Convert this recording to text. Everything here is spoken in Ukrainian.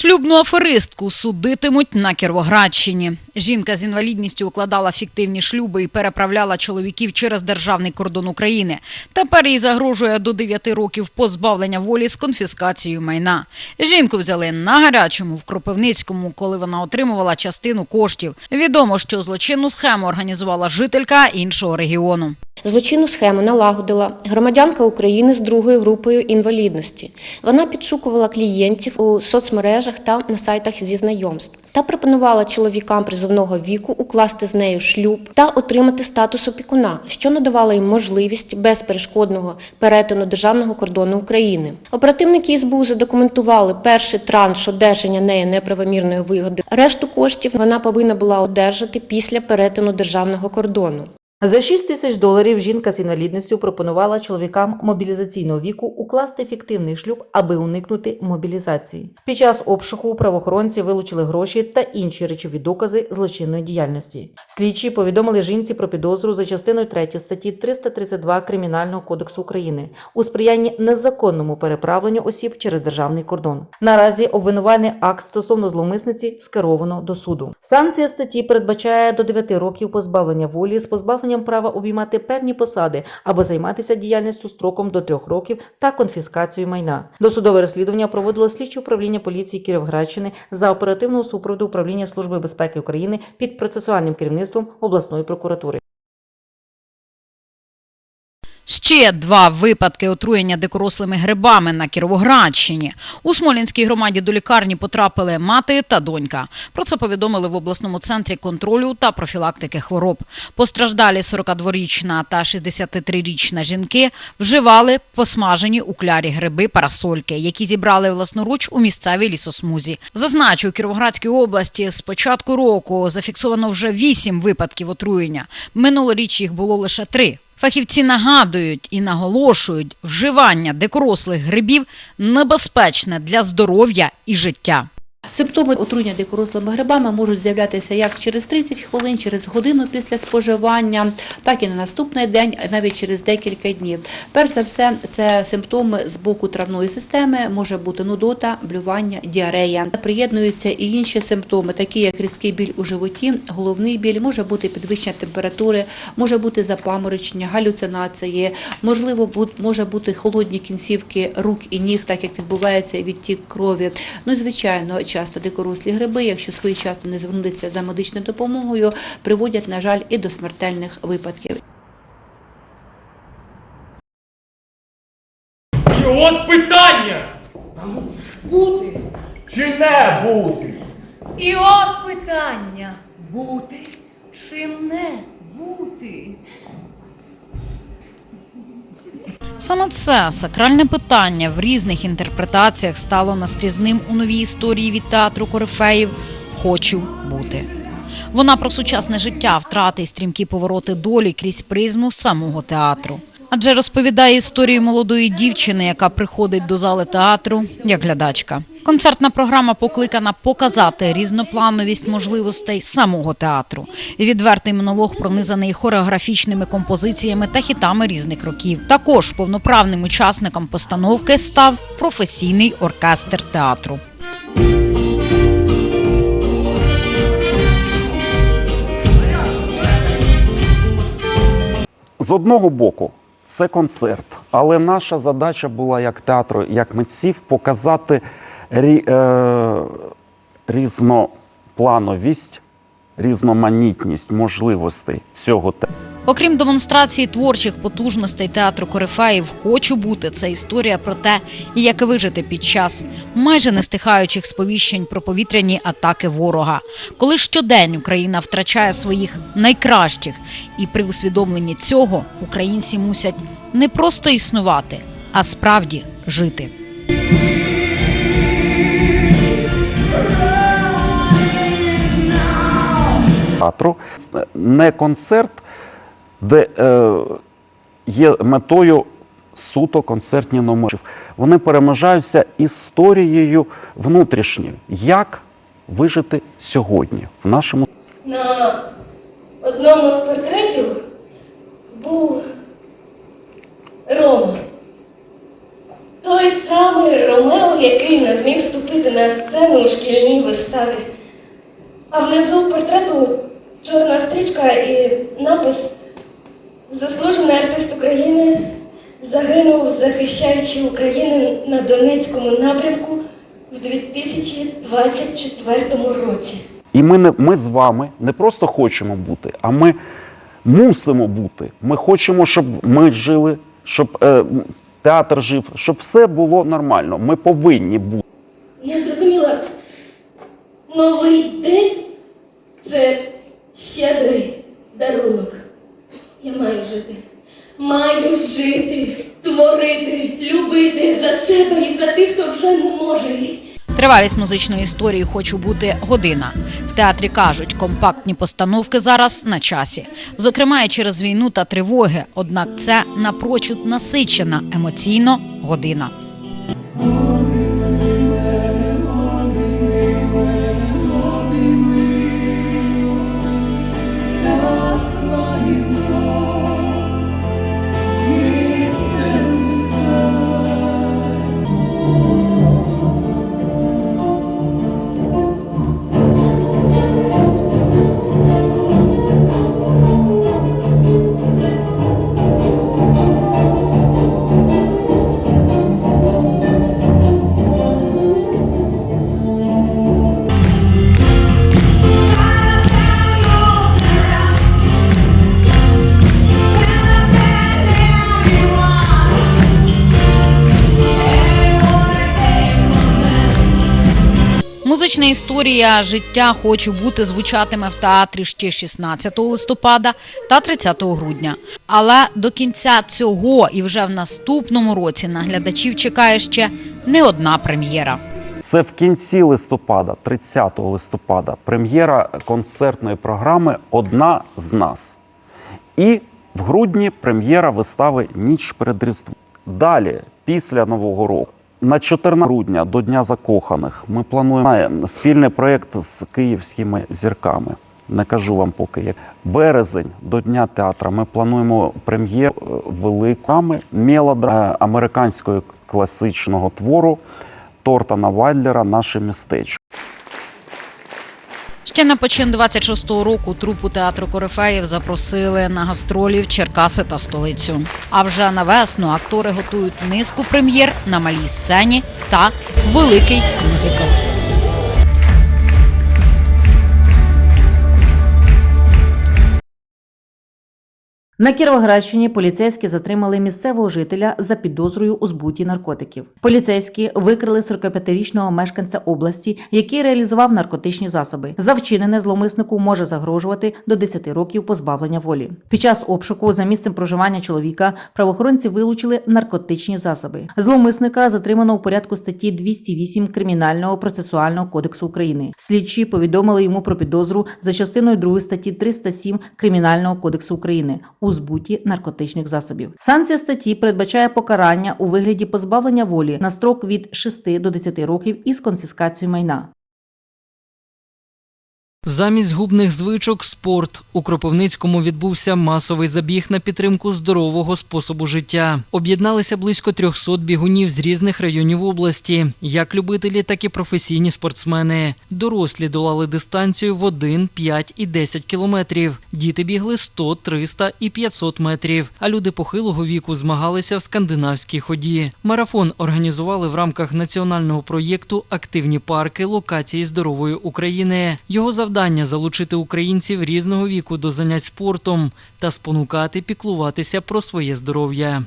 Шлюбну аферистку судитимуть на Кіровоградщині. Жінка з інвалідністю укладала фіктивні шлюби і переправляла чоловіків через державний кордон України. Тепер їй загрожує до 9 років позбавлення волі з конфіскацією майна. Жінку взяли на гарячому в Кропивницькому, коли вона отримувала частину коштів. Відомо, що злочинну схему організувала жителька іншого регіону. Злочинну схему налагодила громадянка України з другою групою інвалідності. Вона підшукувала клієнтів у соцмережах та на сайтах зі знайомств та пропонувала чоловікам призовного віку укласти з нею шлюб та отримати статус опікуна, що надавало їм можливість безперешкодного перетину державного кордону України. Оперативники СБУ задокументували перший транш одержання нею неправомірної вигоди. Решту коштів вона повинна була одержати після перетину державного кордону. За 6 тисяч доларів жінка з інвалідністю пропонувала чоловікам мобілізаційного віку укласти фіктивний шлюб, аби уникнути мобілізації. Під час обшуку правоохоронці вилучили гроші та інші речові докази злочинної діяльності. Слідчі повідомили жінці про підозру за частиною 3 статті 332 Кримінального кодексу України у сприянні незаконному переправленню осіб через державний кордон. Наразі обвинувальний акт стосовно зловмисниці скеровано до суду. Санкція статті передбачає до 9 років позбавлення волі з позбавленням права обіймати певні посади або займатися діяльністю строком до трьох років та конфіскацією майна. Досудове розслідування проводило слідче управління поліції Кіровоградщини за оперативного супроводу управління Служби безпеки України під процесуальним керівництвом обласної прокуратури. Ще два випадки отруєння дикорослими грибами на Кіровоградщині. У Смолінській громаді до лікарні потрапили мати та донька. Про це повідомили в обласному центрі контролю та профілактики хвороб. Постраждалі 42-річна та 63-річна жінки вживали посмажені у клярі гриби парасольки, які зібрали власноруч у місцевій лісосмузі. Зазначу, у Кіровоградській області з початку року зафіксовано вже вісім випадків отруєння. Минулоріч їх було лише три. Фахівці нагадують і наголошують, вживання дикорослих грибів небезпечне для здоров'я і життя. Симптоми отруєння дикорослими грибами можуть з'являтися як через 30 хвилин, через годину після споживання, так і на наступний день, навіть через декілька днів. Перш за все, це симптоми з боку травної системи, може бути нудота, блювання, діарея. Приєднуються і інші симптоми, такі як різкий біль у животі, головний біль, може бути підвищення температури, може бути запаморочення, галюцинації, можливо, може бути холодні кінцівки рук і ніг, так як відбувається відтік крові. Ну звичайно, часто дикорослі гриби, якщо своєчасно не звернутися за медичною допомогою, приводять, на жаль, і до смертельних випадків. І от питання, Бути. чи не бути? І от питання. Бути чи не бути? Саме це сакральне питання в різних інтерпретаціях стало наскрізним у новій історії від театру корифеїв Хочу бути. Вона про сучасне життя, втрати і стрімкі повороти долі крізь призму самого театру. Адже розповідає історію молодої дівчини, яка приходить до зали театру як глядачка. Концертна програма покликана показати різноплановість можливостей самого театру. Відвертий монолог пронизаний хореографічними композиціями та хітами різних років. Також повноправним учасником постановки став професійний оркестр театру. З одного боку, це концерт, але наша задача була як театру, як митців показати рі, е, різноплановість, різноманітність можливостей цього театру. Окрім демонстрації творчих потужностей театру Корифеїв, хочу бути. Це історія про те, як вижити під час майже не стихаючих сповіщень про повітряні атаки ворога. Коли щодень Україна втрачає своїх найкращих, і при усвідомленні цього українці мусять не просто існувати, а справді жити. Театру. Не концерт, де е, є метою суто концертні номери. Вони перемежаються історією внутрішньою. Як вижити сьогодні в нашому На одному з портретів був Рома. Той самий Ромео, який не зміг вступити на сцену у шкільній виставі. А внизу портрету чорна стрічка і напис Заслужений артист України загинув, захищаючи Україну на Донецькому напрямку в 2024 році. І ми, не, ми з вами не просто хочемо бути, а ми мусимо бути. Ми хочемо, щоб ми жили, щоб е, театр жив, щоб все було нормально. Ми повинні бути. Я зрозуміла, новий день це щедрий дарунок. Я маю жити. Маю жити, творити, любити за себе і за тих, хто вже не може. Тривалість музичної історії хочу бути година. В театрі кажуть, компактні постановки зараз на часі. Зокрема, і через війну та тривоги. Однак це напрочуд насичена емоційно година. Музична історія життя хочу бути звучатиме в театрі ще 16 листопада та 30 грудня. Але до кінця цього і вже в наступному році на глядачів чекає ще не одна прем'єра. Це в кінці листопада, 30 листопада, прем'єра концертної програми Одна з нас. І в грудні прем'єра вистави Ніч перед Різдвом. Далі, після Нового року, на 14 грудня до Дня закоханих ми плануємо спільний проєкт з київськими зірками. Не кажу вам поки як. Березень до Дня театра ми плануємо прем'єр великами великої мелодра американського класичного твору Тортана вайлера. Наше містечко. Ще на почин 26-го року трупу театру Корифеїв запросили на гастролі в Черкаси та столицю. А вже на весну актори готують низку прем'єр на малій сцені та великий мюзикл. На Кіровоградщині поліцейські затримали місцевого жителя за підозрою у збуті наркотиків. Поліцейські викрили 45-річного мешканця області, який реалізував наркотичні засоби. За вчинене зловмиснику може загрожувати до 10 років позбавлення волі. Під час обшуку за місцем проживання чоловіка правоохоронці вилучили наркотичні засоби. Зловмисника затримано у порядку статті 208 Кримінального процесуального кодексу України. Слідчі повідомили йому про підозру за частиною 2 статті 307 Кримінального кодексу України у збуті наркотичних засобів. Санкція статті передбачає покарання у вигляді позбавлення волі на строк від 6 до 10 років із конфіскацією майна. Замість губних звичок спорт у Кропивницькому відбувся масовий забіг на підтримку здорового способу життя. Об'єдналися близько 300 бігунів з різних районів області, як любителі, так і професійні спортсмени. Дорослі долали дистанцію в 1, 5 і 10 кілометрів. Діти бігли 100, 300 і 500 метрів. А люди похилого віку змагалися в скандинавській ході. Марафон організували в рамках національного проєкту Активні парки локації здорової України. Його завдання залучити українців різного віку до занять спортом та спонукати піклуватися про своє здоров'я.